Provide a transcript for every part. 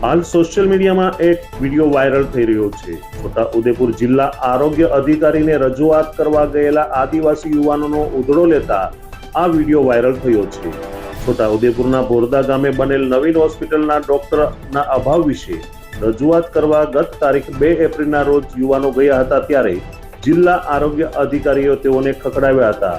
હાલ સોશિયલ મીડિયામાં એક વીડિયો વાયરલ થઈ રહ્યો છે. છોટા ઉદેપુર જિલ્લા આરોગ્ય અધિકારીને રજૂઆત કરવા ગયેલા આદિવાસી યુવાનોનો ઉધડો લેતા આ વીડિયો વાયરલ થયો છે. છોટા ઉદેપુરના બોરદા ગામે બનેલ નવીન હોસ્પિટલના ડોક્ટરના અભાવ વિશે રજૂઆત કરવા ગત તારીખ બે એપ્રિલના રોજ યુવાનો ગયા હતા ત્યારે જિલ્લા આરોગ્ય અધિકારીઓ તેઓને ખખડાવ્યા હતા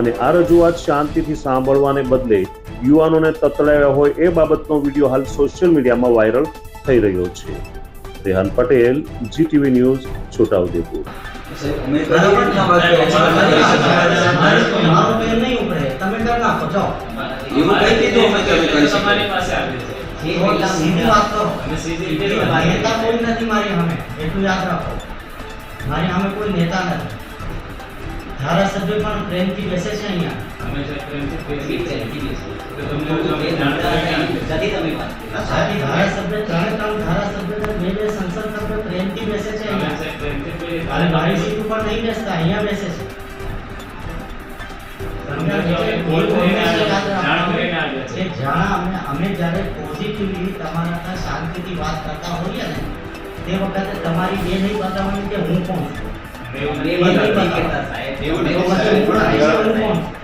અને આ રજૂઆત શાંતિથી સાંભળવાને બદલે યુવાનોને તતલાવ્યા હોય એ બાબતનો વીડિયો હાલ સોશિયલ મીડિયામાં વાયરલ થઈ રહ્યો છે. Rehan Patel GTV news Chhotaudepur. મારો સામે કોઈ નેતા નથી. ધારાસભ્ય પણ પ્રેમથી બેસે છે અહીંયા? હંમેશા પ્રેમથી પ્રેમથી બેસીએ. તો તમને અમે જાણતા નથી. જતી તમે વાત સાથી ધારાસભ્ય ત્રણે ત્રણ ધારાસભ્ય બે બે સંસદ સભ્ય પ્રેમથી બેસે છે જે પ્રેમથી અને મારી સીટ ઉપર નહીં બેસતા અહીંયા બેસે છે. અમે જ્યારે પોઝિટિવલી તમારા શાંતિથી વાત કરતા હોઈએ ને તે વખતે તમારી એ નહીં બતાવવાની કે હું કોણ છું? એવું એ નથી વાત બતાવતા. નથી કહેતા સાહેબ. એવું એવું નહીં સાહેબ. હું આવીશ તો હું કોણ છું?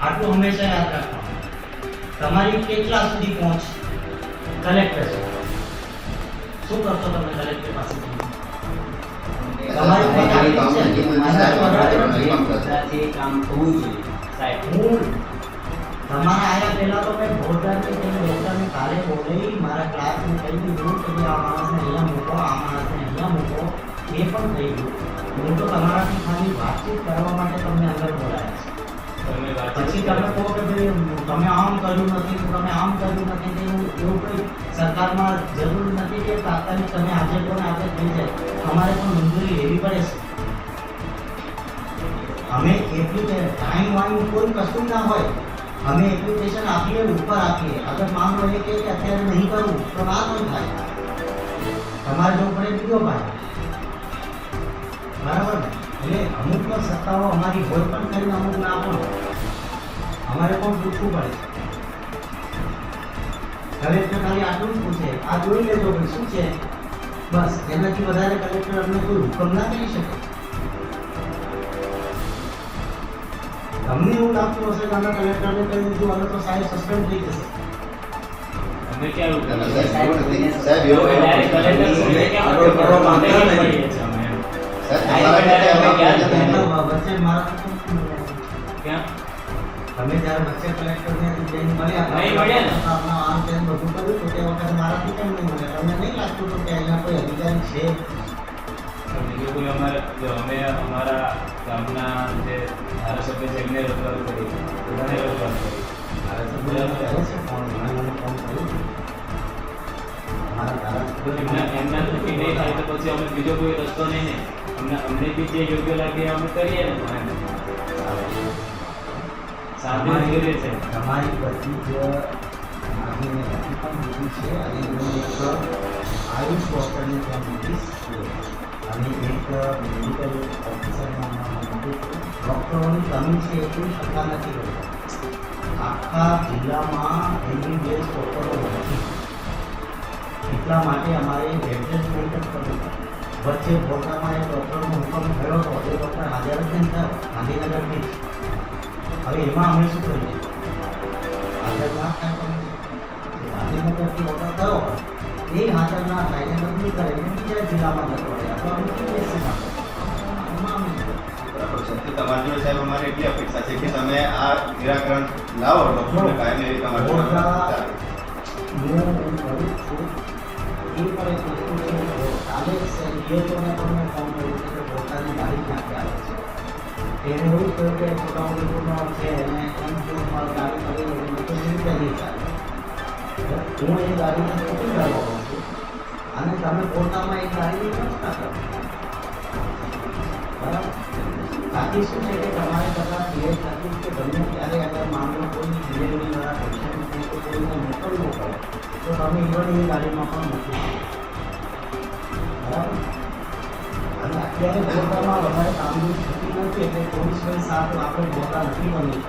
આટલું હંમેશા યાદ રાખવાનું તમારી કેટલા સુધી પહોંચ કલેક્ટર છે શું કરશો તમે કલેક્ટર પાસે તમારી પહોંચ આટલી છે. મારા દ્વારા જે કામ થવું જોઈએ સાહેબ હું તમારા આયા પહેલા તો મેં ભોરદારને તેને ડોક્ટરને કાલે બોલાવી મારા ક્લાસને કહી દીધું કે ભાઈ આ માણસને અહીંયા મૂકો આ માણસને અહીંયા મૂકો એ પણ થઈ ગયું હું તો તમારાથી ખાલી વાતચીત કરવા માટે તમને અંદર બોલાયા છે. પછી તમે કહો કે ભાઈ તમે આમ કર્યું નથી તમે આમ કર્યું નથી કે એવું એવું કંઈ સરકારમાં જરૂર નથી કે તાત્કાલિક તમે આજે પણ આજે થઈ જાય. અમારે પણ મંજૂરી લેવી પડે છે. અમે એપ્લિકેશન ટાઈમ વાઈમ કોઈ કશું ના હોય. અમે એપ્લિકેશન આપીએ ઉપર આપીએ. અગર માન લો કે અત્યારે નહીં કરવું તો ના નહીં થાય. તમારે જો પડે બીજો ભાઈ બરાબર ને? એટલે અમુક તો સત્તાઓ અમારી હોય પણ કરીને અમુક ના પણ અમારે પણ પૂછવું પડે. કલેક્ટર ખાલી આટલું જ પૂછે. આ જોઈ લેજો ભાઈ શું છે? બસ એનાથી વધારે કલેક્ટર અમને કોઈ હુકમ ના કરી શકે. તમને એવું લાગતું હશે કે અમે કલેક્ટરને કહી દીધું અમે તો સાહેબ સસ્પેન્ડ થઈ જશે. અમે ક્યાં? સાહેબ, સાહેબ, સાહેબ, એવો અમે તમે જ્યારે વચ્ચે કલેક્ટરને જઈને મળ્યા મળ્યા આમ તેમ બધું કર્યું તો તે વખતે નહીં મળ્યા તમને નહીં લાગતું કે અહીંયા કોઈ અધિકારી છે કોઈ અમારે અમે અમારા ગામના જે ધારાસભ્ય છે એમને રજૂઆત કરી બધાને રજૂઆત કરી ધારાસભ્ય એમના એમના નહીં થાય તો પછી અમે બીજો કોઈ રસ્તો નહીં ને. અમને અમને બી જે યોગ્ય લાગે અમે કરીએ ને. શાંતિ છે તમારી બધી જ પણ દીધી છે. અને હું એક આયુષ ડૉક્ટરને ત્યાં મૂકીશ અને એક મેડિકલ ઓફિસરના ડૉક્ટરોની કમી છે એ કોઈ શંકા નથી રહેતી. આખા જિલ્લામાં એમબીબીએસ ડૉક્ટરો નથી. એટલા માટે અમારે એડજસ્ટમેન્ટ જ કરવું પડે વચ્ચે ભોરનામાં એક ડૉક્ટરનો હુકમ થયો હતો એ ડૉક્ટર હાજર જ નહીં થયો. ગાંધીનગરથી. હવે એમાં અમે શું કરીએ? હાજર ના થાય ગાંધીનગરથી ઓર્ડર થયો એ હાજર ના થાય એને બદલી કરે એને બીજા જિલ્લામાં જતો રહે તો અમે કેવી કરીએ? બરાબર છે. તો તમારી સાહેબ અમારે એટલી અપેક્ષા છે કે તમે આ નિરાકરણ લાવો ડોક્ટરને કાયમી તમારે મોટા ચાલે. હું કરું છું. એ પણ એક વસ્તુ છે કાલે સીએચઓને પણ મેં ફોન કર્યો છે પોતાની ગાડી ક્યાંથી આવે છે એને એવું કહ્યું કે અને એમ જો ગાડી કરી હોય તો કેવી રીતે હું એ અને તમે પોતામાં વ્યવસ્થા કરો બરાબર બાકી શું છે કે તમારે કદાચ ધીરે થતું કે ગમે ત્યારે અગર મામલો કોઈ ડિલિવરી વાળા પેશન્ટ તો કોઈને મોકલવો પડે તો તમે ઇવન એ ગાડીમાં પણ મૂકી અને અત્યારે ગોતામાં વધારે કામગીરી થતી નથી એટલે પોલીસ સાથે આપણે ગોતા નથી બની.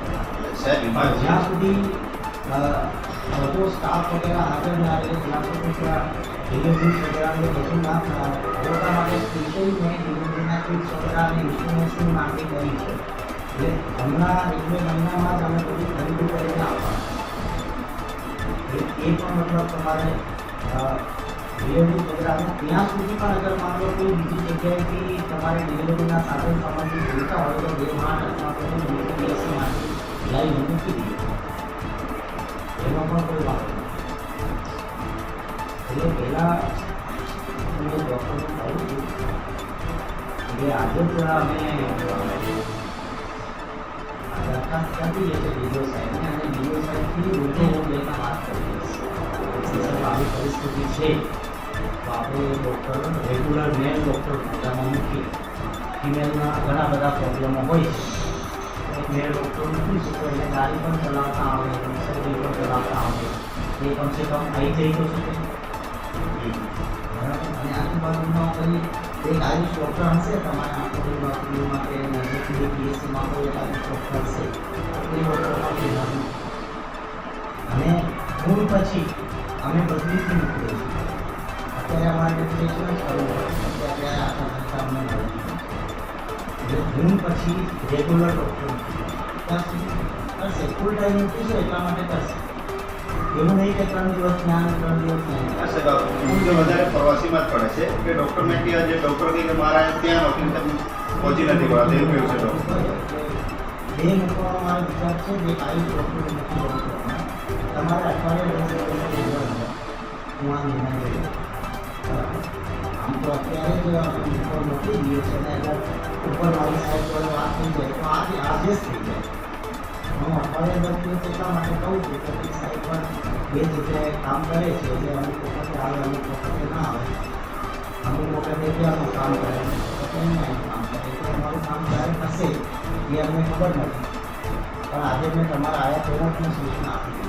જ્યાં સુધી બધો સ્ટાફ વગેરે હાજર ના કે ત્યાં ડિલિવરી વગેરે બધું ના થાય. લોકોના માટે સ્પેશિયલી મેં ડિલિવરીના કિટ્સ વગેરે અને ઇન્સ્ટ્રુમેન્ટ્સની માંગણી કરી છે એટલે હમણાં એક બે મહિનામાં જ અમે બધું ખરીદી કરીને આપવાનું એ એ પણ મતલબ તમારે ડિલિવરી પ્રોગ્રામ ત્યાં સુધી પણ અગર માનો કોઈ બીજી જગ્યાએથી તમારે ડિલિવરીના સાધન સામગ્રી જોઈતા હોય તો બે માણ અથવા તો બીજી માટે લાઈવ મૂકી દઈએ એમાં પણ કોઈ વાંધો એટલે પહેલાં મેં ડૉક્ટરને કહું છું એટલે આજે જ અમે દરખાસ્ત કરી છે ડીઓ સાહેબને અને ડીઓ સાહેબથી રૂબરૂ હું લઈને વાત કરી સાહેબ આવી પરિસ્થિતિ છે આપણે ડૉક્ટર રેગ્યુલર મેલ ડૉક્ટર મોટામાં મૂકી ફિમેલના ઘણા બધા પ્રોબ્લેમો હોય. છે મેલ ડૉક્ટર મૂકીશું તો એને ગાડી પણ ચલાવતા આવડે સાયકલ પણ ચલાવતા આવડે. એ કમસે કમ આવી જઈ તો શકે અને આજુબાજુમાં કોઈ એક આયુષ ડૉક્ટર હશે? તમારા હોસ્પિટલમાં કે નજીકની પીએચસીમાં કોઈ એક આયુષ ડૉક્ટર હશે? એ ડૉક્ટરમાં કહેવાનું અને હું પછી, અમે બદલીથી મૂકીએ દઈશું અમારે ડેફિનેશન જ કરવું પડે આખા ધંધા એટલે હું પછી રેગ્યુલર ડૉક્ટર સુધી કરશે ફૂલ ટાઈમ મૂકીશું એટલા માટે કરશે એવું નહીં કે ત્રણ દિવસ ના ત્રણ દિવસ સાહેબ વધારે પ્રવાસીમાં જ પડે છે. કે ડૉક્ટર મેં કહે જે ડૉક્ટર કહે કે મારા ત્યાં નોકરી તમે પહોંચી નથી પડતા એવું કહ્યું છે ડૉક્ટર બે મૂકવાનો મારો વિચાર છે જે આયુષ ડૉક્ટર નથી તમારે અઠવાડિયે હું આ નિર્ણય તો અત્યારે મોકલી દઈએ છીએ અને અગર ઉપર મારી સાઈડ પર વાત થઈ જાય તો આજે જ થઈ જાય હું અઠવાડિયે માટે કહું છું કે તે બે જગ્યાએ કામ કરે છે અમુક વખતે આવે ના આવે અમુક વખતે કામ કરે અમુક કામ કરે એટલે અમારું કામ ક્યારે થશે એ અમને ખબર નથી પણ આજે મેં તમારા આયા પહેલાં સૂચના આપી